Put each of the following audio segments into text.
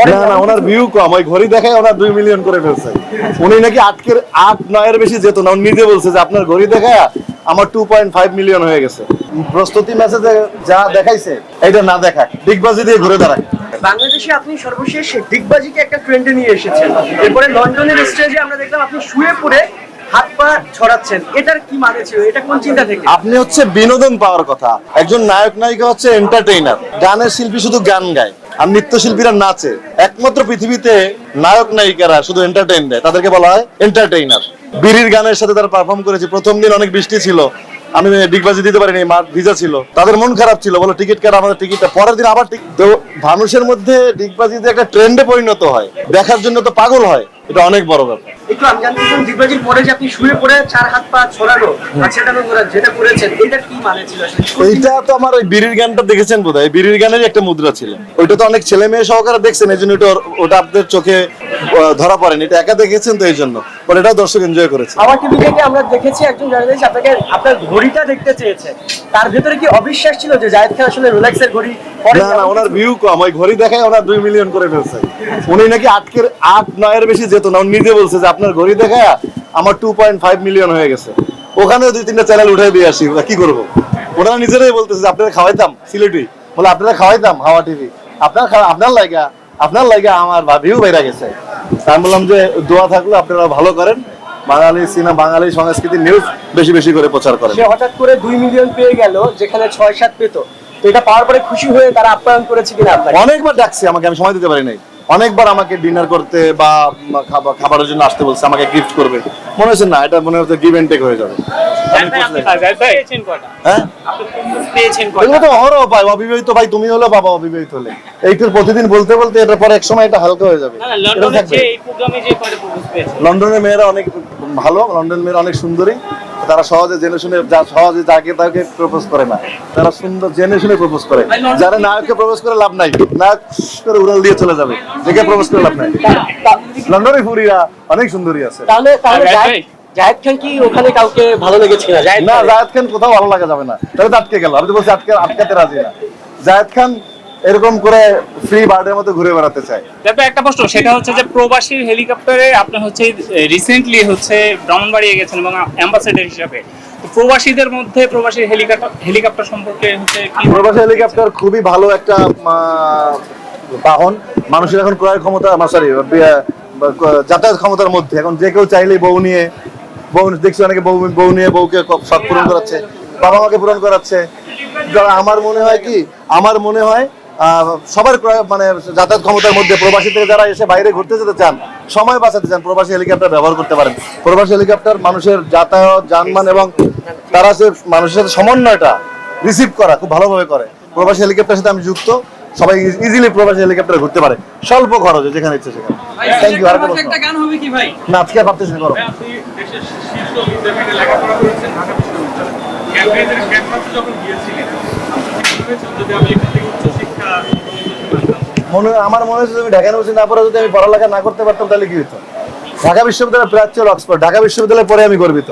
করেন না না ওনার ভিউ কম ওই ঘড়ি দেখায় ওনার দুই মিলিয়ন করে ফেলছে। উনি নাকি আটকের আট নয়ের বেশি যেত না উনি নিজে বলছে যে আপনার ঘড়ি দেখায় আমার টু পয়েন্ট ফাইভ মিলিয়ন হয়ে গেছে। প্রস্তুতি ম্যাচে যা দেখাইছে এটা না দেখাক দিয়ে ঘুরে দাঁড়ায়। বাংলাদেশে আপনি সর্বশেষ ডিগবাজিকে একটা ট্রেন্ডে নিয়ে এসেছেন। এরপরে লন্ডনের স্টেজে আমরা দেখলাম আপনি শুয়ে পড়ে হাত পা ছড়াচ্ছেন। এটার কি মানে ছিল? এটা কোন চিন্তা থেকে? আপনি হচ্ছে বিনোদন পাওয়ার কথা। একজন নায়ক নায়িকা হচ্ছে এন্টারটেইনার গানের শিল্পী শুধু গান গায়। আর নৃত্যশিল্পীরা নাচে। একমাত্র পৃথিবীতে নায়ক নায়িকারা শুধু এন্টারটেইন দেয় তাদেরকে বলা হয় এন্টারটেইনার বিড়ির গানের সাথে তারা পারফর্ম করেছে। প্রথম দিন অনেক বৃষ্টি ছিল। আমি ডিগবাজি দিতে পারিনি মাঠ ভিজা ছিল। তাদের মন খারাপ ছিল বলো টিকিট কাটা আমাদের টিকিটটা পরের দিন আবার তো মানুষের মধ্যে ডিগবাজিতে একটা ট্রেন্ডে পরিণত হয়। দেখার জন্য তো পাগল হয় এটা অনেক বড় ব্যাপার। একটু আমি জানতে চাই ডিগবাজির পরে যে আপনি শুয়ে পড়ে চার হাত পা ছড়ানো আর সেটানো যেটা করেছেন এটার কি মানে ছিল এইটা তো আমার ওই বিড়ির গানটা দেখেছেন বোধহয় বিড়ির গানেরই একটা মুদ্রা ছিল। ওইটা তো অনেক ছেলে মেয়ে সহকারে দেখছেন এই জন্য ওটা আপনাদের চোখে ধরা পড়েনি এটা একা দেখেছেন তো এই জন্য। পরে এটাও দর্শক এনজয় করেছে। আমার টিভি থেকে আমরা দেখেছি একজন জার্নালিস্ট আপনাকে আপনার ঘড়িটা দেখতে চেয়েছে। তার ভেতরে কি অবিশ্বাস ছিল যে জায়েদ খান আসলে রোলেক্সের ঘড়ি না না ওনার ভিউ কম ওই ঘড়ি দেখায় ওনার দুই মিলিয়ন করে ফেলছে। উনি নাকি আটকের আট নয়ের বেশি যেত না উনি নিজে বলছে যে আপনার ঘড়ি দেখায় আমার টু পয়েন্ট ফাইভ মিলিয়ন হয়ে গেছে। ওখানে দুই তিনটা চ্যানেল উঠাই দিয়ে আসি কি করব? ওনারা নিজেরাই বলতেছে যে আপনারা খাওয়াইতাম সিলেটি। বলে আপনারা খাওয়াইতাম হাওয়া টিভি। আপনার আপনার লাইগা আপনার লাগে আমার ভাবিও বেড়া গেছে। আমি বললাম যে দোয়া থাকলে আপনারা ভালো করেন। বাঙালি সিনেমা বাঙালি সংস্কৃতি নিউজ বেশি বেশি করে প্রচার করে সে হঠাৎ করে দুই মিলিয়ন পেয়ে গেল যেখানে ছয় সাত পেত। তো এটা পাওয়ার পরে খুশি হয়ে তারা আপ্যায়ন করেছে কিনা অনেকবার ডাকছে আমাকে আমি সময় দিতে পারি নাই। অনেকবার আমাকে ডিনার করতে বা খাবারের জন্য আসতে বলছে আমাকে গিফট করবে। মনে হচ্ছে না এটা মনে হচ্ছে গিভ এন্ড টেক হয়ে যাবে। হ্যাঁ? আপনি পেয়েছেন এগুলো কয়টা তো অহরহ পাই অবিবাহিত ভাই তুমি হলো বাবা অবিবাহিত হলে। এইটার প্রতিদিন বলতে বলতে এটার পরে এক সময় এটা হালকা হয়ে যাবে। লন্ডনের মেয়েরা অনেক ভালো লন্ডন মেয়েরা অনেক সুন্দরী। তারা সহজে জেনে শুনে যা সহজে যাকে তাকে প্রপোজ করে না। তারা সুন্দর জেনে শুনে প্রপোজ করে। যারা নায়ককে প্রপোজ করে লাভ নাই নায়ক করে উড়াল দিয়ে চলে যাবে। দেখে প্রপোজ করে লাভ নাই। লন্ডনের ফুরিরা অনেক সুন্দরী আছে। তাহলে তাহলে জায়েদ- খান কি ওখানে কাউকে ভালো লেগেছে না খান- জায়েদ খান কোথাও ভালো লাগা যাবে না। তাহলে তো আটকে গেল। আমি তো বলছি আটকে আটকাতে রাজি না। জায়েদ খান এরকম করে ফ্রি বার্ডের মতো ঘুরে বেড়াতে চাই তারপর একটা প্রশ্ন সেটা হচ্ছে যে প্রবাসীর হেলিকপ্টারে আপনি হচ্ছে রিসেন্টলি হচ্ছে ব্রাহ্মণবাড়িয়ে গেছেন এবং অ্যাম্বাসেডর হিসাবে। প্রবাসীদের মধ্যে প্রবাসীর হেলিকপ্টার হেলিকপ্টার সম্পর্কে হচ্ছে কি প্রবাসী হেলিকপ্টার খুবই ভালো একটা বাহন। মানুষের এখন ক্রয় ক্ষমতা সরি যাতায়াত ক্ষমতার মধ্যে। এখন যে কেউ চাইলেই বউ নিয়ে বউ দেখছি অনেকে বউ বউ নিয়ে বউকে শখ পূরণ করাচ্ছে বাবা মাকে পূরণ করাচ্ছে। আমার মনে হয় কি আমার মনে হয় সবার মানে যাতায়াত ক্ষমতার মধ্যে প্রবাসী থেকে যারা এসে বাইরে ঘুরতে যেতে চান সময় বাঁচাতে চান প্রবাসী হেলিকপ্টার ব্যবহার করতে পারেন। প্রবাসী হেলিকপ্টার মানুষের যাতায়াত যানবাহন এবং তারা সে মানুষের সাথে সমন্বয়টা রিসিভ করা খুব ভালোভাবে করে। প্রবাসী হেলিকপ্টার সাথে আমি যুক্ত সবাই ইজিলি প্রবাসী হেলিকপ্টারে ঘুরতে পারে। স্বল্প খরচে যেখানে ইচ্ছে সেখানে। থ্যাংক ইউ আর কোনো প্রশ্ন? গান হবে কি ভাই? না আজকে ভাবতেছি না করো। যখন গিয়েছিলেন যদি আমি এখান থেকে উচ্চশিক্ষা মনে আমার মনে হচ্ছে আমি ঢাকা ইউনিভার্সিটি না পড়ে যদি আমি পড়ালেখা না করতে পারতাম তাহলে কি হতো ঢাকা বিশ্ববিদ্যালয় প্রাচ্য অক্সফোর্ড। ঢাকা বিশ্ববিদ্যালয়ে পরে আমি গর্বিত।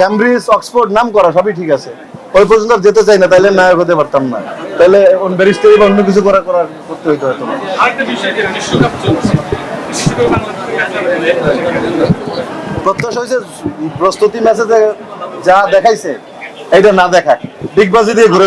ক্যামব্রিজ অক্সফোর্ড নাম করা সবই ঠিক আছে। ওই পর্যন্ত যেতে চাই না তাইলে নায়ক হতে পারতাম না। তাহলে ব্যারিস্টারি বা অন্য কিছু করা করার করতে হইতো হয়তো না। আরেকটা বিষয় যে বিশ্বকাপ চলছে। বিশ্বকাপ বাংলাদেশ প্রত্যাশা হয়েছে প্রস্তুতি ম্যাচে যা দেখাইছে এইটা না দেখাক। ডিগবাজি দিয়ে ঘুরে